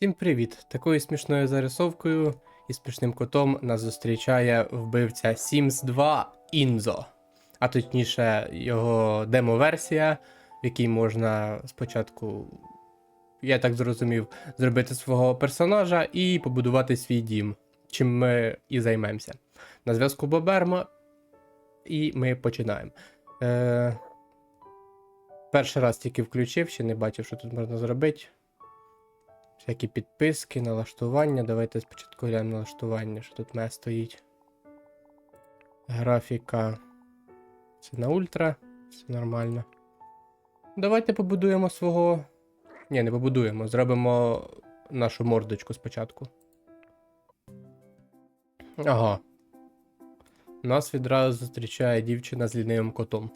Всім привіт! Такою смішною зарисовкою і смішним котом нас зустрічає вбивця Sims 2 Інзо. А точніше, його демо-версія, в якій можна спочатку, я так зрозумів, зробити свого персонажа і побудувати свій дім, чим ми і займемося. На зв'язку Боберма, і ми починаємо. Е... Перший раз тільки включив, ще не бачив, що тут можна зробити. Всякі підписки, налаштування. Давайте спочатку глянемо налаштування, що тут мене стоїть. Графіка. Це на ультра, все нормально. Давайте побудуємо свого. Ні, не побудуємо. Зробимо нашу мордочку спочатку. Ага. Нас відразу зустрічає дівчина з лінивим котом.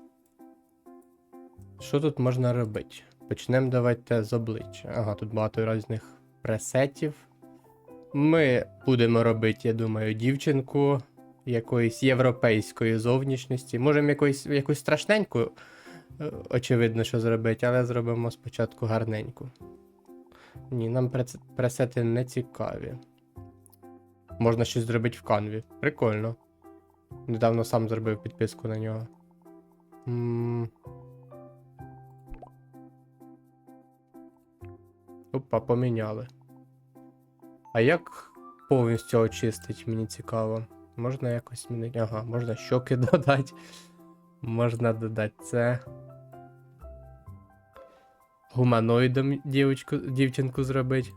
Що тут можна робити? Почнемо давайте з обличчя. Ага, тут багато різних пресетів. Ми будемо робити, я думаю, дівчинку якоїсь європейської зовнішності. Можемо якоїсь, якусь страшненьку, е, очевидно, що зробити, але зробимо спочатку гарненьку. Ні, нам пресети не цікаві. Можна щось зробити в канві. Прикольно. Недавно сам зробив підписку на нього. м Опа, поміняли. А як повністю очистить, мені цікаво. Можна якось змінити. Ага, можна щоки додати. Можна додати це. Гуманоїдом дівочку, дівчинку зробити.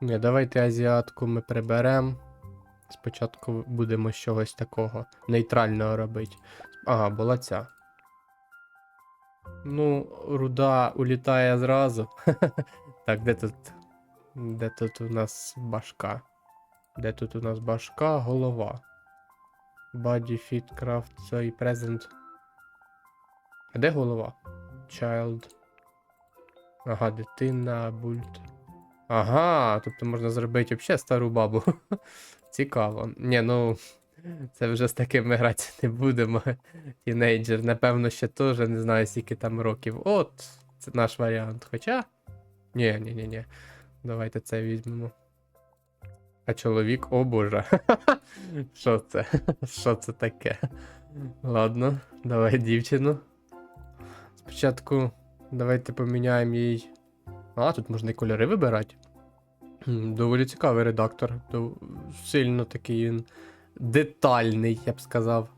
Ні, давайте азіатку ми приберемо. Спочатку будемо чогось такого нейтрального робити. Ага, була ця. Ну, руда улітає зразу. Так, де тут. Де тут у нас башка? Де тут у нас башка, голова. Body Fit Craft, це і Present. А де голова? Child. Ага, дитина, бульт. Ага, тобто можна зробити взагалі стару бабу. Цікаво. Ні, ну. Це вже з такими грати не будемо. Тінейджер, напевно, ще теж не знаю, скільки там років. От, це наш варіант. Хоча. Ні, ні, ні, ні. Давайте це візьмемо. А чоловік, о боже. Що це? Що це таке? Ладно, давай дівчину. Спочатку давайте поміняємо їй. А, тут можна і кольори вибирати. Доволі цікавий редактор. Сильно такий він детальний, я б сказав.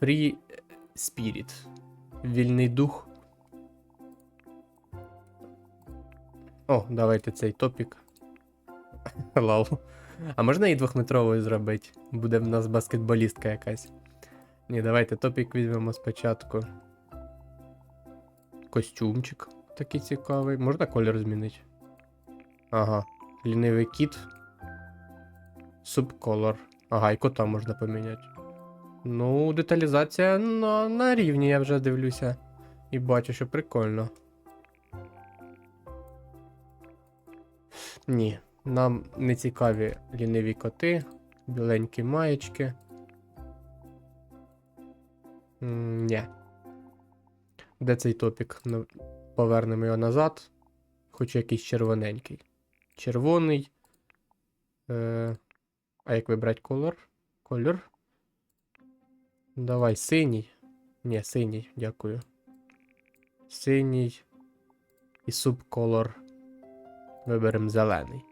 Free Spirit. Вільний дух. О, давайте цей топік. Лол. А можна і двохметровою зробити? Буде в нас баскетболістка якась. Ні, давайте топік візьмемо спочатку. Костюмчик такий цікавий. Можна колір змінити? Ага. Лінивий кіт. Субколор. Ага, і кота можна поміняти. Ну, деталізація на, на рівні, я вже дивлюся. І бачу, що прикольно. Ні, нам не цікаві ліниві коти, біленькі маєчки. Ні. Де цей топік? Ну, Повернемо його назад. Хочу якийсь червоненький. Червоний. Е, а як вибрати колор? Колір? Давай, синій. Ні, синій, дякую. Синій. І субколор. Виберемо зелений.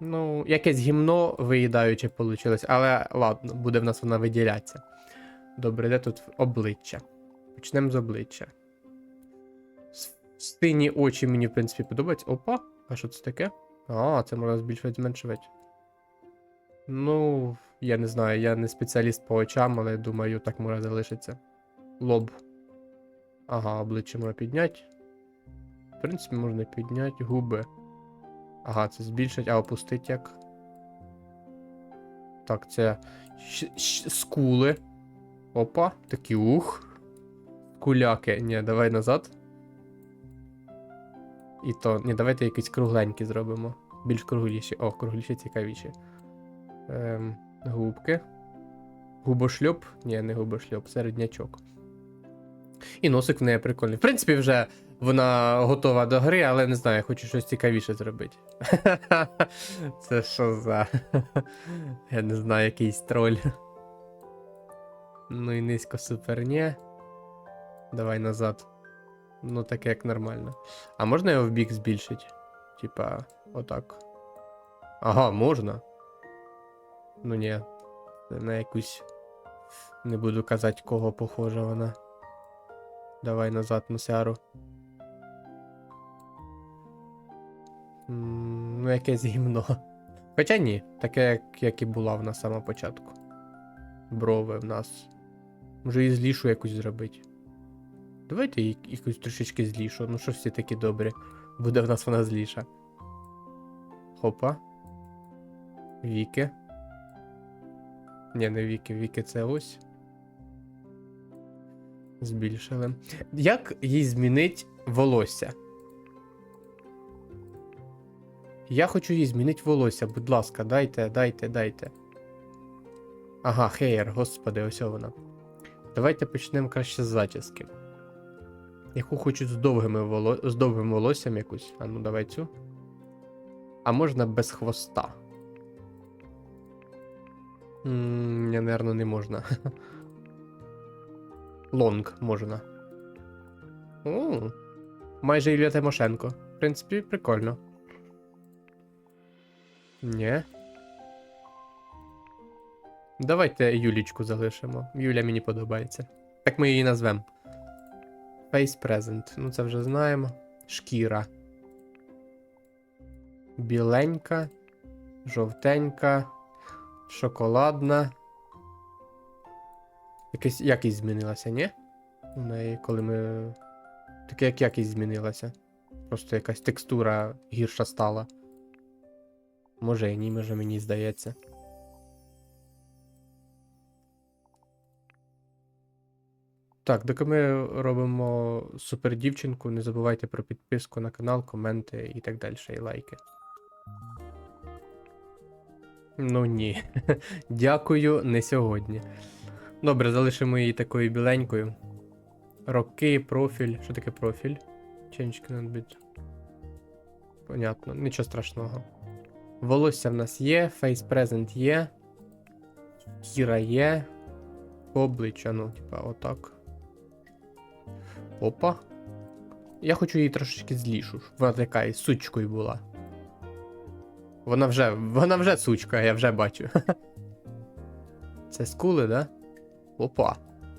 Ну, якесь гімно виїдаюче вийшло, але ладно, буде в нас вона виділятися. Добре, де тут обличчя? Почнемо з обличчя. Сині очі мені, в принципі, подобаються. Опа, а що це таке? А, це можна збільшувати, зменшувати. Ну, я не знаю, я не спеціаліст по очам, але думаю, так може залишиться. Лоб. Ага, обличчя можна підняти. В принципі, можна підняти губи. Ага, це збільшить, а опустить як. Так, це скули. Опа, такі ух. Куляки. Ні, давай назад. І то. Ні, давайте якісь кругленькі зробимо. Більш кругліші. О, кругліші цікавіші. Ем, губки. Губошльоп? Ні, не губошльоп, середнячок. І носик в неї прикольний. В принципі, вже вона готова до гри, але не знаю, я хочу щось цікавіше зробити. Це що за. Я не знаю, якийсь троль. Ну і низько супер ні. Давай назад. Ну, таке як нормально. А можна його в бік збільшити? Типа, отак. Ага, можна. Ну ні. На якусь. Не буду казати, кого похожа вона. Давай назад мусяру. Ну, якесь гімно. Хоча ні, таке, як, як і була в нас сама початку. Брови в нас. Може і злішу якусь зробити. Давайте якусь трошечки злішу. Ну що всі такі добрі. Буде в нас вона зліша. Хопа. Віки. Ні, не віки, віки це ось. Збільшили. Як їй змінить волосся? Я хочу їй змінити волосся, будь ласка, дайте, дайте, дайте. Ага, хеєр, господи, ось вона. Давайте почнемо краще з зачіски. Яку хочу з, довгими воло... з довгим волоссям якусь. А ну давай цю. А можна без хвоста. Ні, наверно, не можна. Лонг можна. О, майже Ілля Тимошенко. В принципі, прикольно. Ні. Давайте Юлічку залишимо. Юля мені подобається. Так ми її назвемо. Face Present. Ну це вже знаємо. Шкіра. Біленька, жовтенька, шоколадна. Якась якість змінилася, ні? У неї, коли ми. Таке як якість змінилася. Просто якась текстура гірша стала. Може і ні, може мені здається. Так, доки ми робимо супер дівчинку, не забувайте про підписку на канал, коменти і так далі, і лайки. Ну ні. Дякую, не сьогодні. Добре, залишимо її такою біленькою. Роки, профіль. Що таке профіль? Change cannot be. Понятно, нічого страшного. Волосся в нас є, Face Present є. Кіра є. Обличчя, ну, типа, отак. Опа. Я хочу її трошечки злішу, вона така і сучкою була. Вона вже, вона вже сучка, я вже бачу. Це скули, да? Опа.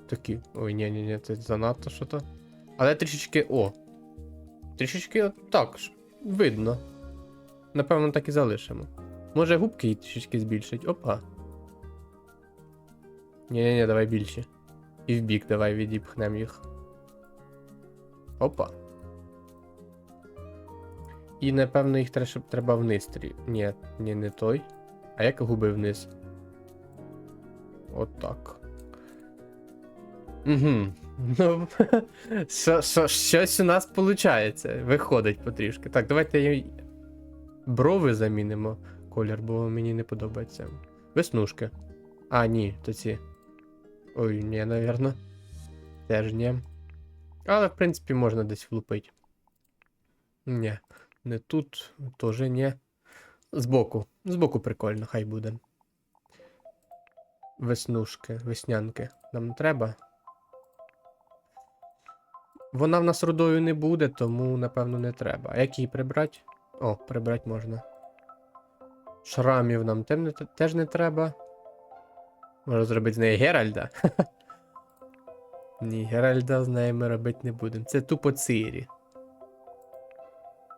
Такі. Ой, ні, ні, ні, це занадто що то. Але трішечки. О. Трішечки так. Видно. Напевно, так і залишимо. Може губки їй трішечки збільшить. Опа. Ні-ні-ні, давай більші. І в бік давай відіпхнемо їх. Опа. І напевно їх треба вниз. трі- Ні, ні, не той. А як губи вниз? От. Угу. Ну, що, що, щось у нас виходить. Виходить потрішки. Так, давайте їй брови замінимо колір, бо мені не подобається. Веснушки. А, ні, то ці. Ой, ні, навірно. Теж ні. Але, в принципі, можна десь влупити. Ні, не тут, теж ні. Збоку. Збоку прикольно, хай буде. Веснушки, веснянки. Нам треба. Вона в нас рудою не буде, тому, напевно, не треба. А як її прибрати? О, прибрати можна. Шрамів нам тем теж не треба. Можна зробити з неї Геральда. Ні, Геральда з нею ми робити не будемо. Це тупо Цирі.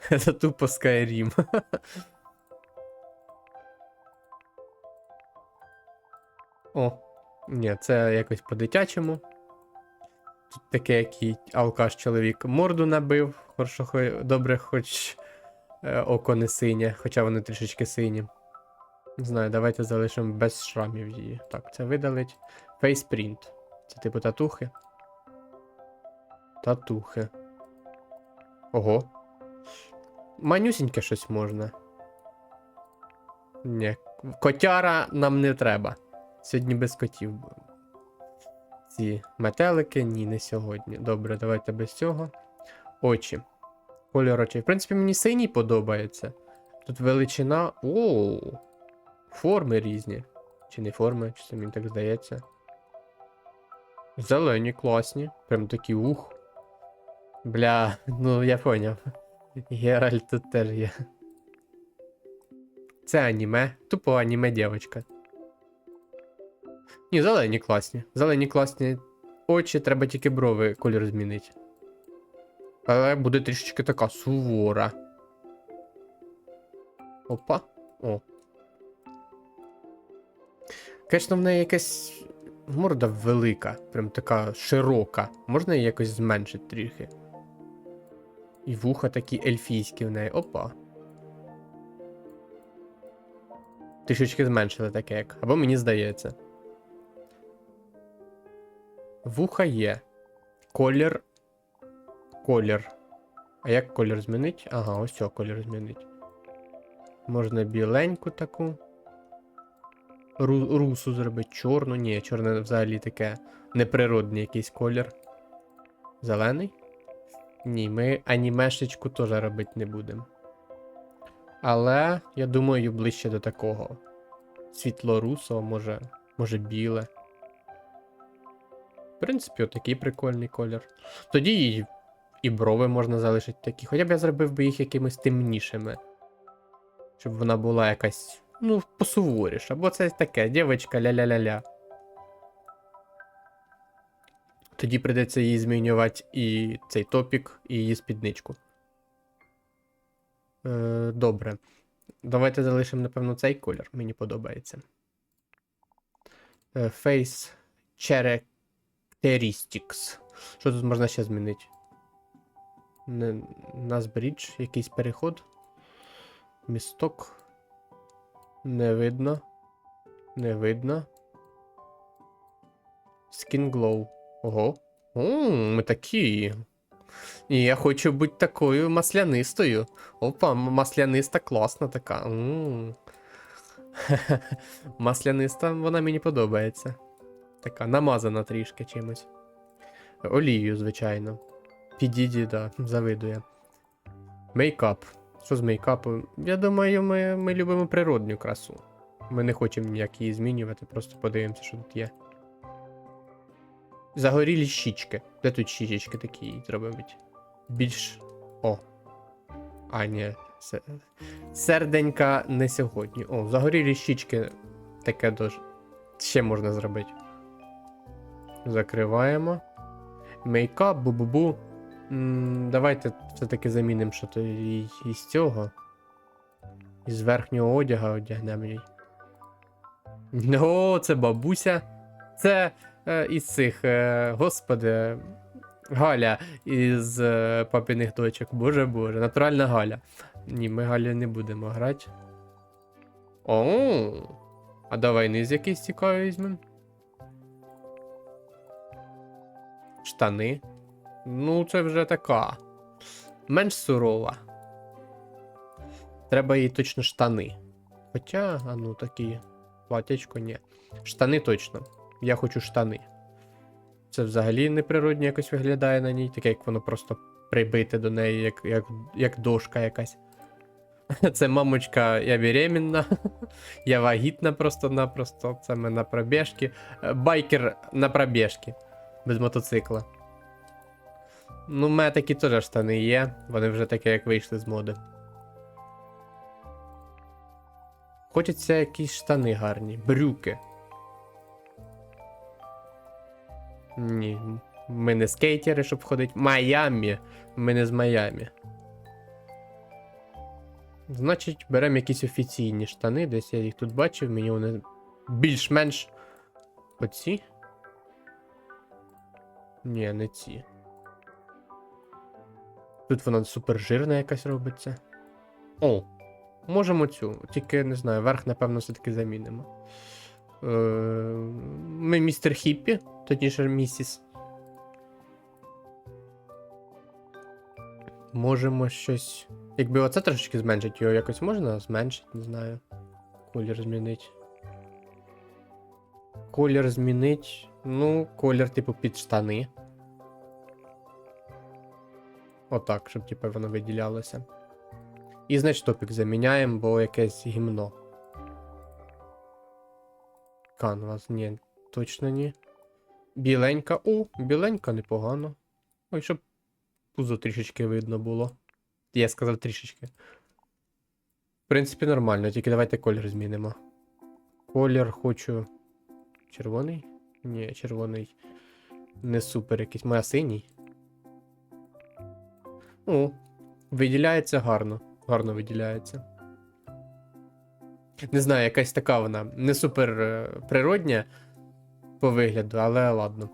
Це тупо Скайрім. О, ні, це якось по-дитячому. Тут таке, який алкаш чоловік морду набив. Хорошо, добре, хоч око не синє, хоча вони трішечки сині. Не знаю, давайте залишимо без шрамів її. Так, це видалить. Фейспринт. Це типу татухи. Татухи. Ого. Манюсіньке щось можна. Ні. Котяра нам не треба. Сьогодні без котів ці метелики. Ні, не сьогодні. Добре, давайте без цього. Очі. Кольор очей. В принципі, мені синій подобається. Тут величина. О, форми різні. Чи не форми, чи це мені так здається. Зелені, класні. Прям такі ух. Бля, ну я поняв. Геральт тут теж є. Це аніме. Тупо аніме дівчинка. Ні, зелені класні. Зелені класні очі, треба тільки брови колір змінити. Але буде трішечки така сувора. Опа. О. Звісно, в неї якась морда велика, прям така широка. Можна її якось зменшити трохи. І вуха такі ельфійські в неї. Опа. Трішечки зменшили таке як. Або мені здається. Вуха є. Колір. Колір. А як колір змінить? Ага, ось цього колір змінить. Можна біленьку таку. Ру, русу зробити чорну. Ні, чорне взагалі таке неприродний якийсь колір. Зелений? Ні, ми анімешечку теж робити не будемо. Але я думаю, ближче до такого. Світло-русого, може, може біле. В принципі, отакий прикольний колір. Тоді і, і брови можна залишити такі. Хоча б я зробив би їх якимись темнішими. Щоб вона була якась, ну, посуворіша. Бо це таке, дівчинка ля-ля-ля-ля. Тоді прийдеться їй змінювати і цей топік, і її спідничку. Е, добре. Давайте залишимо, напевно, цей колір. Мені подобається. Е, Face Characteristics. Що тут можна ще змінити? Не, Назбрідж, якийсь переход. Місток. Не видно. Не видно. Skin Glow. Ого. О, ми такі. І я хочу бути такою маслянистою. Опа, масляниста класна така. Масляниста, вона мені подобається. Така намазана трішки чимось. Олією, звичайно. Підіді, да, завидує. Мейкап. Що з мейкапом? Я думаю, ми, ми любимо природню красу. Ми не хочемо ніяк її змінювати, просто подивимося, що тут є. Загорілі щічки. Де тут щічечки такі зробити? Більш. О. А, ні. Серденька не сьогодні. О, загорілі щічки. Таке дуже. Ще можна зробити. Закриваємо. Мейкап, бу-бу-бу. Давайте все-таки замінимо що то і- із цього. Із верхнього одяга одягнемо їй. О, це бабуся. Це е, із цих, е, господи, Галя із е, папіних дочок. Боже боже, натуральна Галя. Ні, ми Галю не будемо грати. О, а давай низ якийсь цікавий візьмемо. Штани. Ну, це вже така. Менш сурова. Треба їй точно штани. Хоча, а ну такі. Платячко, ні. Штани точно. Я хочу штани. Це взагалі неприродно якось виглядає на ній, таке як воно просто прибите до неї, як, як, як дошка якась. Це мамочка, я беременна. Я вагітна просто-напросто. Це ми на пробіжки. Е, Байкер на пробіжки. Без мотоцикла. Ну, в мене такі теж штани є. Вони вже такі, як вийшли з моди. Хочеться якісь штани гарні. Брюки. Ні. Ми не скейтери, щоб ходити. Майамі. Ми не з Майамі. Значить, беремо якісь офіційні штани. Десь я їх тут бачив, мені вони більш-менш. Оці? Ні, не ці. Тут вона супер жирна якась робиться. О, можемо цю. Тільки не знаю, верх, напевно, все-таки замінимо. Е, Ми містер Хіппі, точніше місіс. Можемо щось. Якби оце трошечки зменшити, його якось можна зменшити, не знаю. Колір змінить. Колір змінить. Ну, колір, типу, під штани. Отак, щоб типу, воно виділялося. І значить топік заміняємо, бо якесь гімно. Канвас, ні, точно ні. Біленька. О, біленька непогано. Ой, щоб пузо трішечки видно було. Я сказав трішечки. В принципі, нормально, тільки давайте колір змінимо. Колір хочу. Червоний? Ні, червоний. Не супер якийсь. Моя синій. О, виділяється гарно. Гарно виділяється. Не знаю, якась така вона. Не супер е, природня по вигляду, але ладно.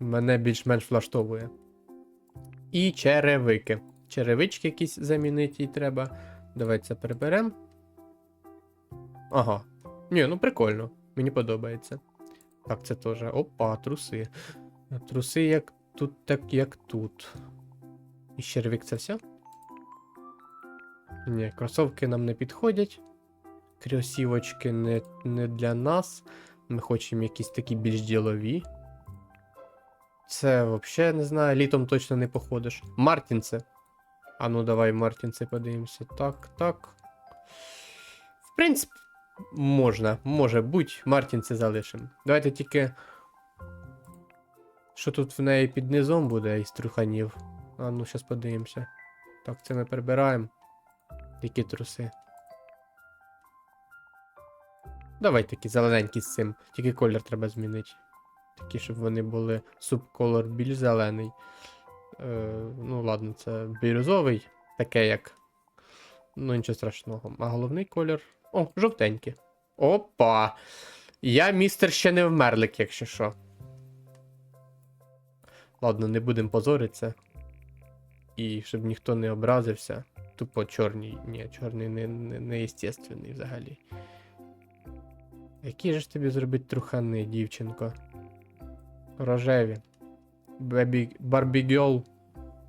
Мене більш-менш влаштовує. І черевики. Черевички якісь замінити їй треба. Давайте це переберемо. Ага. Ні, ну прикольно. Мені подобається. Так, це теж. Опа, труси. Труси як тут, так як тут. І червик це все? Ні, кросовки нам не підходять. Кросівочки не, не для нас. Ми хочемо якісь такі більш ділові. Це взагалі не знаю, літом точно не походиш. Мартінце. А ну давай Мартінце подивимося. Так, так. В принципі, можна, може бути, Мартінце залишимо. Давайте тільки. Що тут в неї під низом буде із труханів? А ну, зараз подивимося. Так, це ми прибираємо. Які труси. Давай такі зелененькі з цим. Тільки колір треба змінити. Такі, щоб вони були субколор більш зелений. Е, ну, ладно, це бірюзовий, таке як. Ну, нічого страшного. А головний колір. О, жовтенький. Опа! Я містер ще не вмерлик, якщо що. Ладно, не будемо позоритися. І щоб ніхто не образився. Тупо чорний. Ні, чорний не, не, не естественний взагалі. Які ж тобі зробити трухани, дівчинко? Рожеві. Бебі... Барбігьол.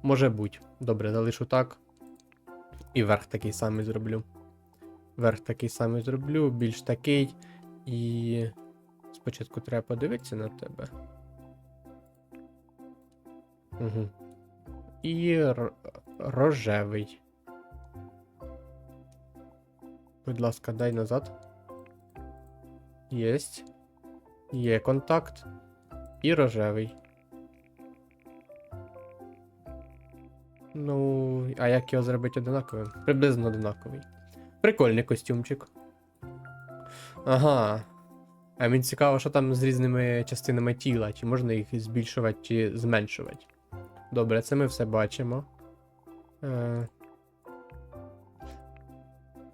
Може бути. Добре, залишу так. І верх такий самий зроблю. Верх такий самий зроблю, більш такий. І. Спочатку треба подивитися на тебе. Угу. І рожевий. Будь ласка, дай назад. Єсть. Є контакт. І рожевий. Ну, а як його зробити одинаковим? Приблизно одинаковий. Прикольний костюмчик. Ага. А мені цікаво, що там з різними частинами тіла, чи можна їх збільшувати, чи зменшувати. Добре, це ми все бачимо. Е...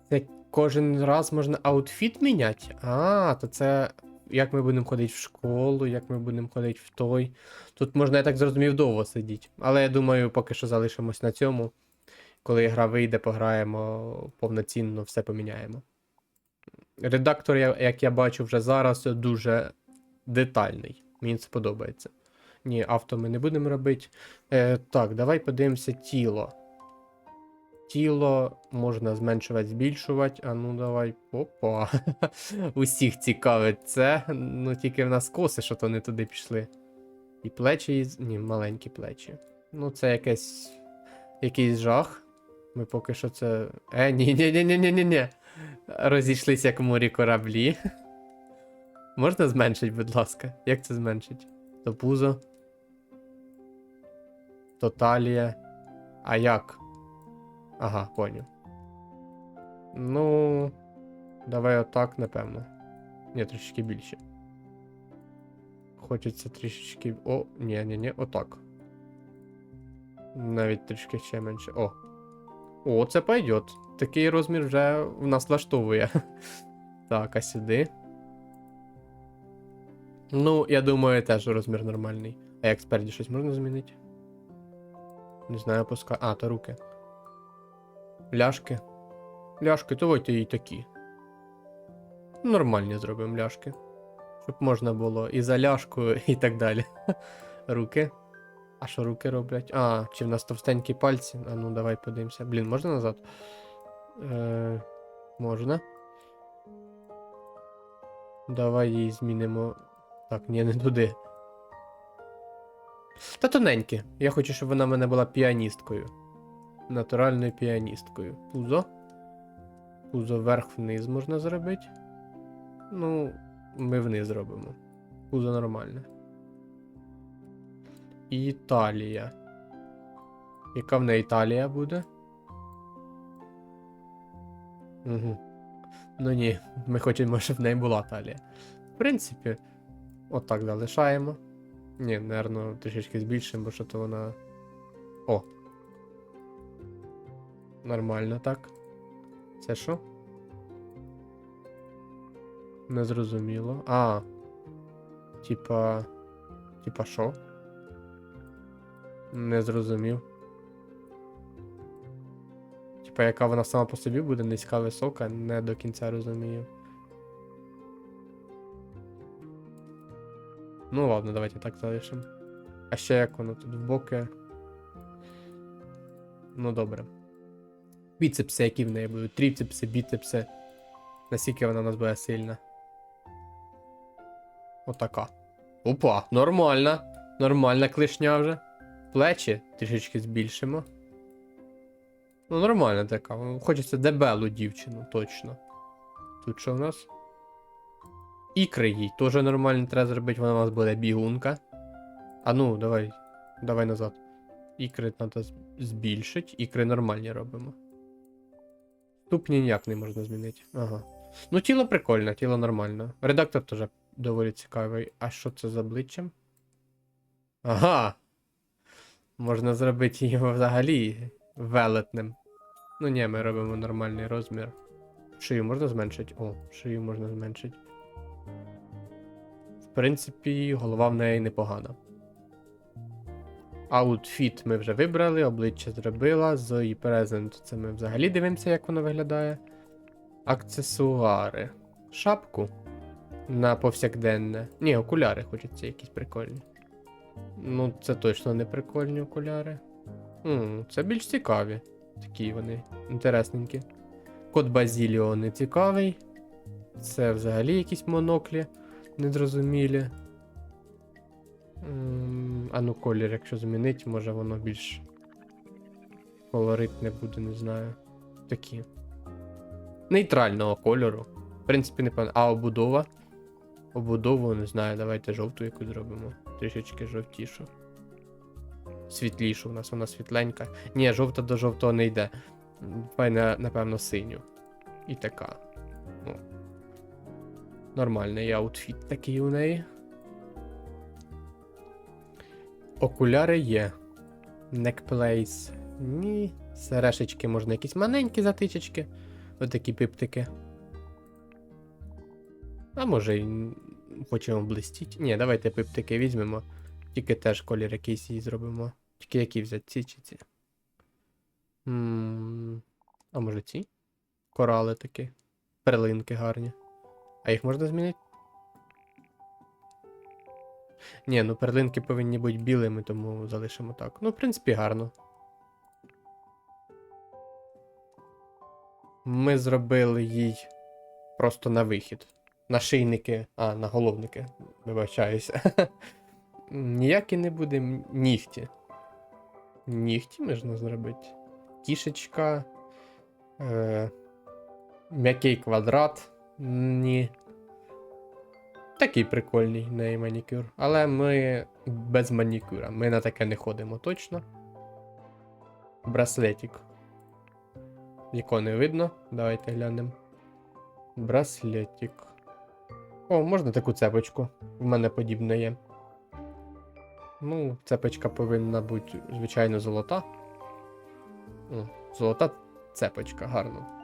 Це кожен раз можна аутфіт міняти? А, то це як ми будемо ходити в школу, як ми будемо ходити в той. Тут можна, я так зрозумів, довго сидіти. Але я думаю, поки що залишимось на цьому. Коли гра вийде, пограємо повноцінно, все поміняємо. Редактор, як я бачу вже зараз, дуже детальний. Мені це подобається. Ні, авто ми не будемо робити. Е, так, давай подивимося тіло. Тіло можна зменшувати, збільшувати. А ну давай. Опа. Усіх цікавить це. Ну тільки в нас коси, що то не туди пішли. І плечі, із- ні, маленькі плечі. Ну, це якесь. Якийсь жах. Ми поки що це. Е, ні, ні, ні, ні, ні, ні, ні. Розійшлися як морі кораблі. Можна зменшити, будь ласка. Як це зменшить? То пузо. То талія. А як? Ага, поняв. Ну. Давай отак, напевно. Ні, трішки більше. Хочеться трішечки. О, ні, ні, ні, отак. Навіть трішки ще менше. О. О, це пойдет. Такий розмір вже в нас влаштовує. Так, а сюди. Ну, я думаю, теж розмір нормальний. А як спереді щось можна змінити? Не знаю, пускай. А, то руки. Ляшки. Ляшки, давайте і такі. Нормальні зробимо ляшки. Щоб можна було і за ляшку, і так далі. Руки. А що руки роблять? А, чи в нас товстенькі пальці? А ну давай подивимося. Блін, можна назад? Е, можна. Давай її змінимо. Так, ні, не туди. Та тоненьке. Я хочу, щоб вона в мене була піаністкою. Натуральною піаністкою. Пузо. Пузо вверх-вниз можна зробити. Ну, ми вниз робимо. Пузо нормальне. Італія. Яка в неї талія буде? Угу. Ну ні, ми хочемо, щоб в неї була талія. В принципі, отак залишаємо. Ні, наверно, трішечки збільшимо, бо що то вона. О. Нормально так. Це що? Не зрозуміло. А. Типа. Типа що? Не зрозумів. Типа, яка вона сама по собі буде низька висока, не до кінця розумію. Ну ладно, давайте так залишимо. А ще як воно тут в боки. Ну добре. Біцепси, які в неї будуть, тріцепси, біцепси. Наскільки вона у нас буде сильна. Отака. Опа, нормальна. Нормальна клишня вже. Плечі трішечки збільшимо. Ну, нормальна така. Хочеться дебелу дівчину, точно. Тут що в нас? Ікри їй теж нормально треба зробити, вона у нас буде бігунка. А ну, давай. Давай назад. Ікри треба збільшити, ікри нормальні робимо. Ступні ніяк не можна змінити. Ага. Ну, тіло прикольне, тіло нормально. Редактор теж доволі цікавий. А що це з обличчям? Ага. Можна зробити його взагалі велетним. Ну ні, ми робимо нормальний розмір. Шию можна зменшити? О, шию можна зменшити. В принципі, голова в неї непогана. Outfit ми вже вибрали, обличчя зробила. Zoe Present це ми взагалі дивимося, як воно виглядає. Аксесуари. Шапку. На повсякденне. Ні, окуляри хочеться якісь прикольні. Ну, це точно не прикольні окуляри. М, це більш цікаві. Такі вони інтересненькі. Код Базіліо не цікавий. Це взагалі якісь моноклі незрозумілі. А ну колір, якщо змінить, може воно більш колоритне буде, не знаю. Такі. Нейтрального кольору. В принципі, не певно. А обудова. Обудову, не знаю, давайте жовту яку зробимо. Трішечки жовтішу. Світлішу, у нас вона світленька. Ні, жовта до жовтого не йде. Давай, напевно, синю. І така. Ну. Нормальний аутфіт такий у неї. Окуляри є. Некплейс. Ні. Сережечки можна якісь маленькі затичечки. Отакі пиптики. А може й хочемо блистіть. Ні, давайте пиптики візьмемо. Тільки теж колір якийсь їй зробимо. Тільки які взяти ці чи ці. м А може ці? Корали такі. Перлинки гарні. А їх можна змінити? Ні, ну перлинки повинні бути білими, тому залишимо так. Ну, в принципі, гарно. Ми зробили їй просто на вихід. На шийники, а, на головники, вибачаюся. Ніякі не буде нігті. Нігті можна зробити. Кішечка. Е, м'який квадрат. Ні. Такий прикольний неї манікюр. Але ми без манікюра. Ми на таке не ходимо точно. Браслетик. Якого не видно. Давайте глянемо. Браслетик. О, можна таку цепочку. В мене подібне є. Ну, цепочка повинна бути, звичайно, золота. О, золота цепочка, гарно.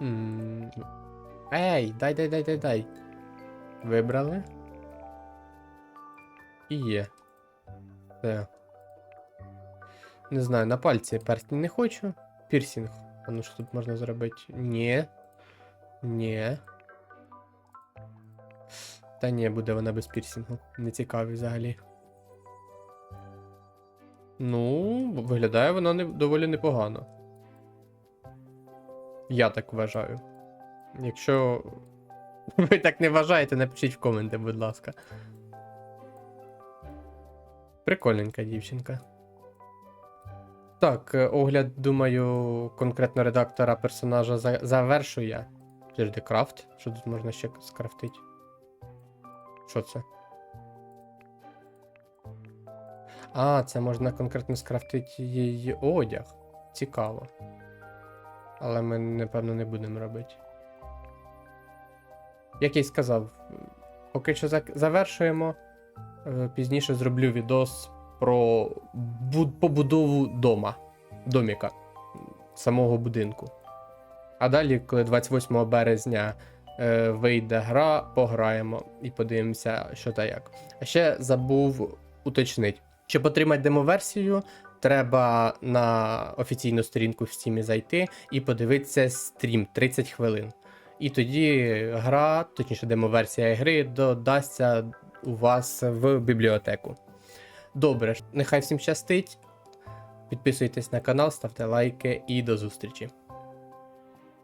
Ей, дай, дай, дай, дай, дай. Вибрали. І є. Все. Не знаю, на пальці перстень не хочу. Пірсінг. А ну що тут можна зробити? Ні. Ні. Та ні, буде вона без пірсінгу. Не цікаві взагалі. Ну, виглядає вона не, доволі непогано. Я так вважаю. Якщо Ви так не вважаєте, напишіть в коменти, будь ласка. Прикольненька дівчинка. Так, е, огляд, думаю, конкретно редактора персонажа за- завершую я. Крафт. Що тут можна ще скрафтити? Що це? А, це можна конкретно скрафтити її одяг. Цікаво. Але ми, напевно, не будемо робити. Як я й сказав, поки що завершуємо. Е, Пізніше зроблю відос про побудову дома, доміка, самого будинку. А далі, коли 28 березня е, вийде гра, пограємо і подивимося, що та як. А ще забув уточнити. Щоб отримати демоверсію, треба на офіційну сторінку в Steam зайти і подивитися стрім 30 хвилин. І тоді гра, точніше, демоверсія гри, додасться у вас в бібліотеку. Добре, нехай всім щастить. Підписуйтесь на канал, ставте лайки і до зустрічі.